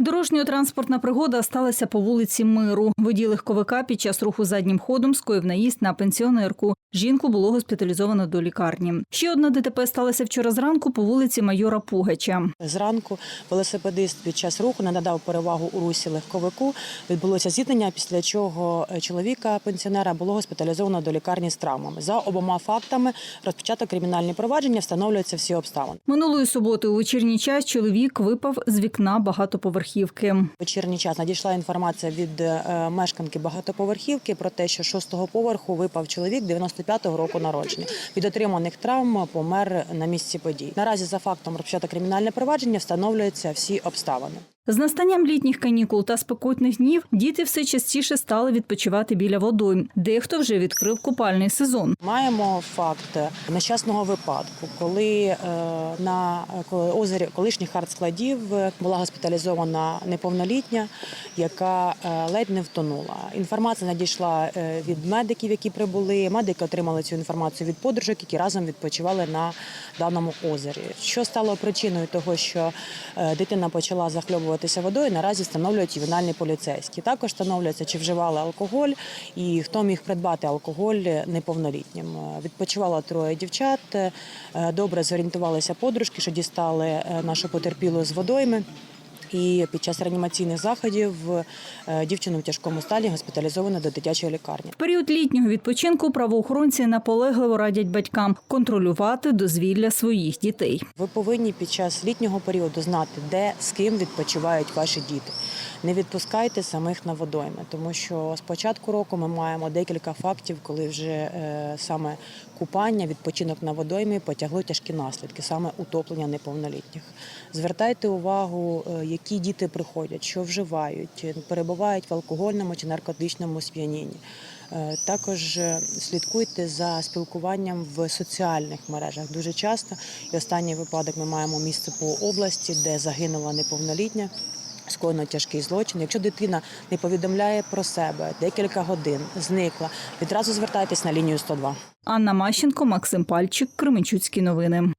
Дорожньо-транспортна пригода сталася по вулиці Миру. Водій легковика під час руху заднім ходом скоїв наїзд на пенсіонерку. Жінку було госпіталізовано до лікарні. Ще одна ДТП сталася вчора зранку по вулиці майора Пугача. Зранку велосипедист під час руху не надав перевагу у русі легковику. Відбулося зіткнення, після чого чоловіка пенсіонера було госпіталізовано до лікарні з травмами. За обома фактами розпочато кримінальні провадження, встановлюються всі обставини. Минулої суботи у вечірній час чоловік випав з вікна багатоповерхівки. Вечірній час надійшла інформація від е, мешканки багатоповерхівки про те, що шостого поверху випав чоловік 95-го року народження. Від отриманих травм помер на місці подій. Наразі за фактом розпочато кримінальне провадження, встановлюються всі обставини. З настанням літніх канікул та спекотних днів діти все частіше стали відпочивати біля водойм. Дехто вже відкрив купальний сезон. Маємо факт нещасного випадку, коли е, на озері колишніх артскладів була госпіталізована неповнолітня, яка е, ледь не втонула. Інформація надійшла е, від медиків, які прибули. Медики отримали цю інформацію від подружок, які разом відпочивали на даному озері. Що стало причиною того, що дитина почала захльобуватися водою, наразі встановлюють ювенальні поліцейські. Також встановлюється, чи вживали алкоголь і хто міг придбати алкоголь неповнолітнім. Е, Відпочивало троє дівчат. е, Добре зорієнтувалися подружки, що дістали е, нашу потерпілу з водойми. І під час реанімаційних заходів е, дівчину в тяжкому стані госпіталізовано до дитячої лікарні. В період літнього відпочинку правоохоронці наполегливо радять батькам контролювати дозвілля своїх дітей. Ви повинні під час літнього періоду знати, де з ким відпочивають ваші діти. Не відпускайте самих на водойми, тому що з початку року ми маємо декілька фактів, коли вже е, саме купання, відпочинок на водоймі потягло тяжкі наслідки, саме утоплення неповнолітніх. Звертайте увагу, е, які діти приходять, що вживають, перебувають в алкогольному чи наркотичному сп'янінні. Е, Також е, слідкуйте за спілкуванням в соціальних мережах. Дуже часто і останній випадок ми маємо місце по області, де загинула неповнолітня. Скоєно тяжкий злочин. Якщо дитина не повідомляє про себе декілька годин, зникла, відразу звертайтесь на лінію 102. Анна Мащенко, Максим Пальчик, Кременчуцькі новини.